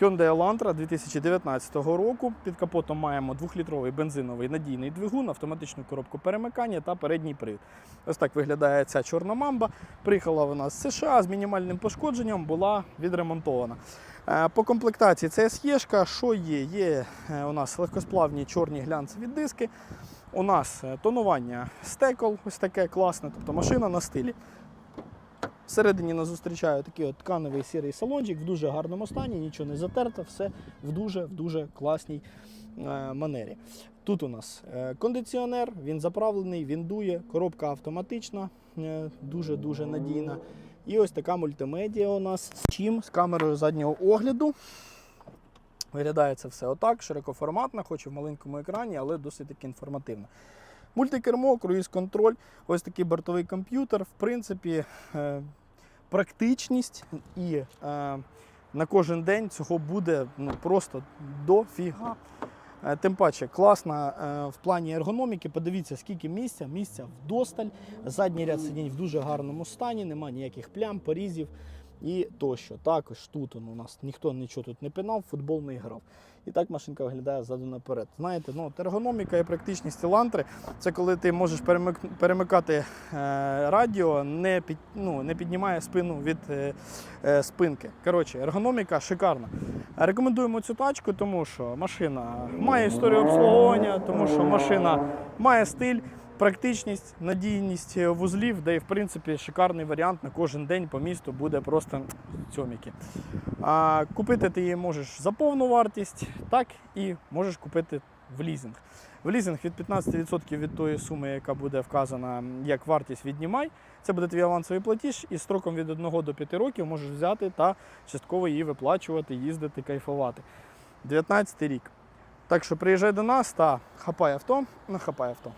Hyundai Elantra 2019 року. Під капотом маємо 2-літровий бензиновий надійний двигун, автоматичну коробку перемикання та передній привід. Ось так виглядає ця чорна мамба. Приїхала вона з США з мінімальним пошкодженням, була відремонтована. Е, По комплектації це SE, що є? Є е, у нас легкосплавні чорні глянцеві диски. У нас е, тонування стекол, ось таке класне, тобто машина на стилі. Всередині нас зустрічає такий от тканевий сірий салончик в дуже гарному стані, нічого не затерто, все в дуже в дуже класній е, манері. Тут у нас е, кондиціонер, він заправлений, він дує, коробка автоматична, дуже-дуже надійна. І ось така мультимедіа у нас з чим? З камерою заднього огляду. Виглядає це все отак, широкоформатно, хоч і в маленькому екрані, але досить таки інформативно. Мультикермо, круїз-контроль, ось такий бортовий комп'ютер. В принципі, е, практичність і е, на кожен день цього буде ну, просто дофіга. Е, Тим паче класна е, в плані ергономіки. Подивіться, скільки місця, місця вдосталь. Задній ряд сидінь в дуже гарному стані, немає ніяких плям, порізів і тощо. Також тут у нас ніхто нічого тут не пинав, футбол не грав. І так машинка виглядає ззаду наперед. Знаєте, ну, ергономіка і практичність елантри це коли ти можеш перемик- перемикати е, радіо, не, під, ну, не піднімає спину від е, е, спинки. Коротше, ергономіка шикарна. Рекомендуємо цю тачку, тому що машина має історію обслуговування, тому що машина має стиль, практичність, надійність вузлів, де в принципі шикарний варіант на кожен день по місту буде просто цьоміки. А купити ти її можеш за повну вартість, так і можеш купити в лізинг. В лізинг від 15% від тої суми, яка буде вказана як вартість віднімай. Це буде твій авансовий платіж, і строком від 1 до 5 років можеш взяти та частково її виплачувати, їздити, кайфувати. 19 рік. Так що приїжджай до нас та хапай авто, на хапай авто.